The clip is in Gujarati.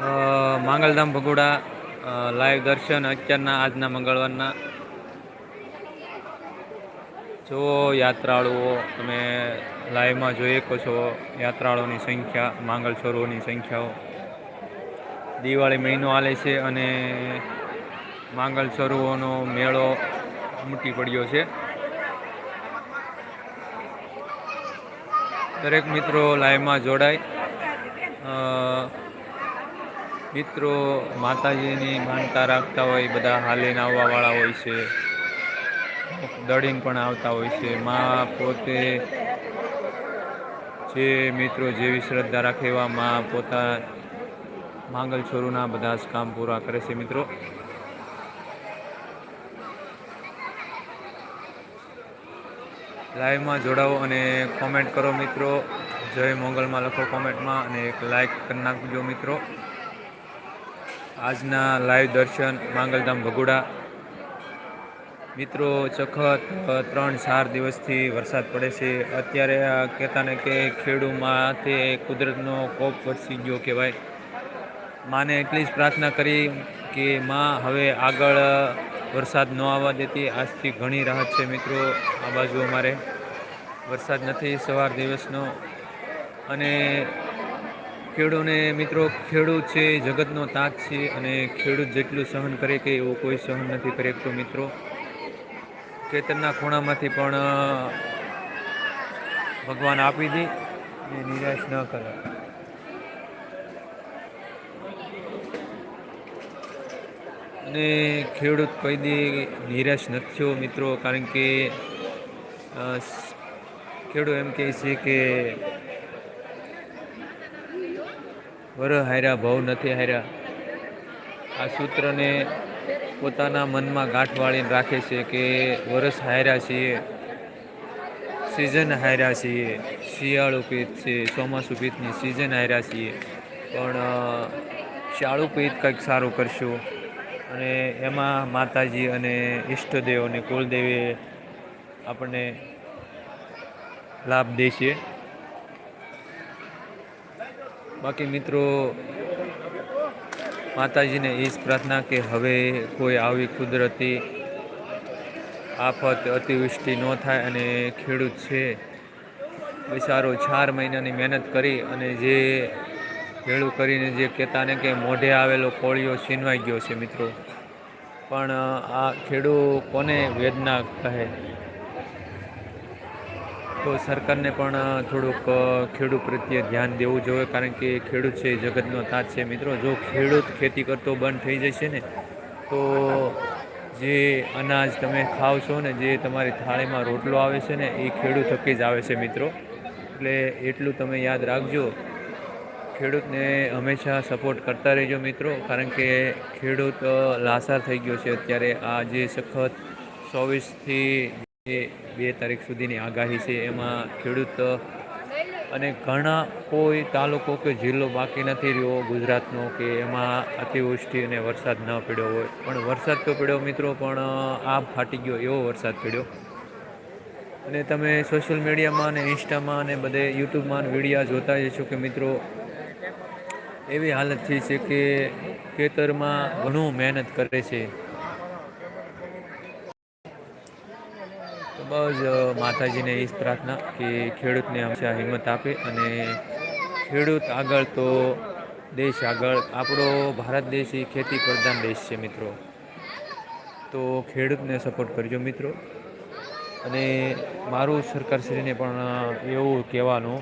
માંગલધામ ભગોડા લાઈવ દર્શન અત્યારના આજના મંગળવારના. જો યાત્રાળુઓ તમે લાઈવમાં જોઈ શકો છો, યાત્રાળુઓની સંખ્યા, માંગલ છોરોની સંખ્યાઓ. દિવાળી મહિનો આલે છે અને માંગલ છોરુઓનો મેળો ઉમટી પડ્યો છે. દરેક મિત્રો લાઈવમાં જોડાય. મિત્રો, માતાજીની માનતા રાખતા હોય, બધા હાલીને આવવાવાળા હોય છે. દળીને પણ આવતા હોય છે. મા પોતે જે મિત્રો જેવી શ્રદ્ધા રાખે એવા મા પોતા માંગલ છોરુના બધા જ કામ પૂરા કરે છે મિત્રો. લાઈવમાં જોડાવો અને કોમેન્ટ કરો મિત્રો. જય મોગલમાં લખો કોમેન્ટમાં અને એક લાઈક કરી નાખજો મિત્રો. આજના લાઈવ દર્શન માંગલધામ ભગોડા મિત્રો, સખત ત્રણ ચાર દિવસથી વરસાદ પડે છે. અત્યારે કહેતા ને કે તે કુદરતનો કોપ વરસી ગયો કહેવાય. માને એટલી જ પ્રાર્થના કરી કે માં હવે આગળ વરસાદ ન આવવા દેતી. આજથી ઘણી રાહત છે મિત્રો, આ બાજુ અમારે. વરસાદ નથી, સવાર દિવસનો. અને ખેડૂને મિત્રો, ખેડૂત છે, જગતનો તાત છે અને ખેડૂત જેટલું સહન કરે કે એવું કોઈ સહન નથી કરી. શકતો મિત્રો, ખેતરના ખૂણામાંથી પણ ભગવાન આપી દી એ નિરાશ ન કરે. અને ખેડૂત કોઈ દી નિરાશ નથી થયો મિત્રો, કારણ કે ખેડૂત એમ કહે છે કે વર હાર્યા, ભવ નથી હાર્યા. આ સૂત્રને પોતાના મનમાં ગાંઠ વાળીને રાખે છે કે વરસ હાર્યા છીએ સિઝન હાર્યા છીએ, શિયાળુ પિત્ત છે, ચોમાસું પિત્તની સિઝન હાર્યા છીએ. પણ શાળુ પિત્ત કંઈક સારું કરશું. અને એમાં માતાજી અને ઈષ્ટદેવ અને કુલદેવીએ આપણને લાભ દે છે બાકી મિત્રો, માતાજીને એ જ પ્રાર્થના કે હવે કોઈ આવી કુદરતી આફત, અતિવૃષ્ટિ ન થાય અને ખેડૂત છે. બિચારો ચાર મહિનાની મહેનત કરી અને જે ભેળું કરીને જે કહેતા ને કે મોઢે આવેલો કોળિયો છીનવાઈ ગયો છે મિત્રો. પણ, આ ખેડૂ કોને વેદના કહે? તો સરકારને પણ થોડુંક ખેડૂત પ્રત્યે ધ્યાન દેવું જોઈએ, કારણ કે ખેડૂત છે જગતનો તાત છે. મિત્રો, જો ખેડૂત ખેતી કરતો બંધ થઈ જશે ને, તો જે અનાજ તમે ખાવ છો ને, જે તમારી થાળીમાં રોટલો આવે છે ને, એ ખેડૂત થકી જ આવે છે, મિત્રો. એટલે એટલું તમે યાદ રાખજો. ખેડૂતને હંમેશા સપોર્ટ કરતા રહેજો, મિત્રો, કારણ કે ખેડૂત લાસાર થઈ ગયો છે અત્યારે. આ જે સખત ચોવીસથી જે બે તારીખ સુધીની આગાહી છે. એમાં ખેડૂત અને ઘણા કોઈ તાલુકો કે જિલ્લો બાકી નથી રહ્યો ગુજરાતનો કે એમાં અતિવૃષ્ટિ અને વરસાદ ન પડ્યો હોય. પણ વરસાદ તો પડ્યો મિત્રો, પણ આભ ફાટી ગયો એવો વરસાદ પડ્યો. અને તમે સોશિયલ મીડિયામાં અને ઇન્સ્ટામાં અને બધે યુટ્યુબમાં વિડીયા જોતા જશો કે મિત્રો, એવી હાલત થઈ છે કે ખેતરમાં ઘણું મહેનત કરે છે. બસ માતાજીને એ જ પ્રાર્થના કે ખેડૂતને હંમેશા હિંમત આપે અને ખેડૂત આગળ તો દેશ આગળ, આપણો ભારત દેશ એ ખેતી પ્રધાન દેશ છે મિત્રો. તો ખેડૂતને સપોર્ટ કરજો મિત્રો. અને મારું સરકારશ્રીને પણ એવું કહેવાનું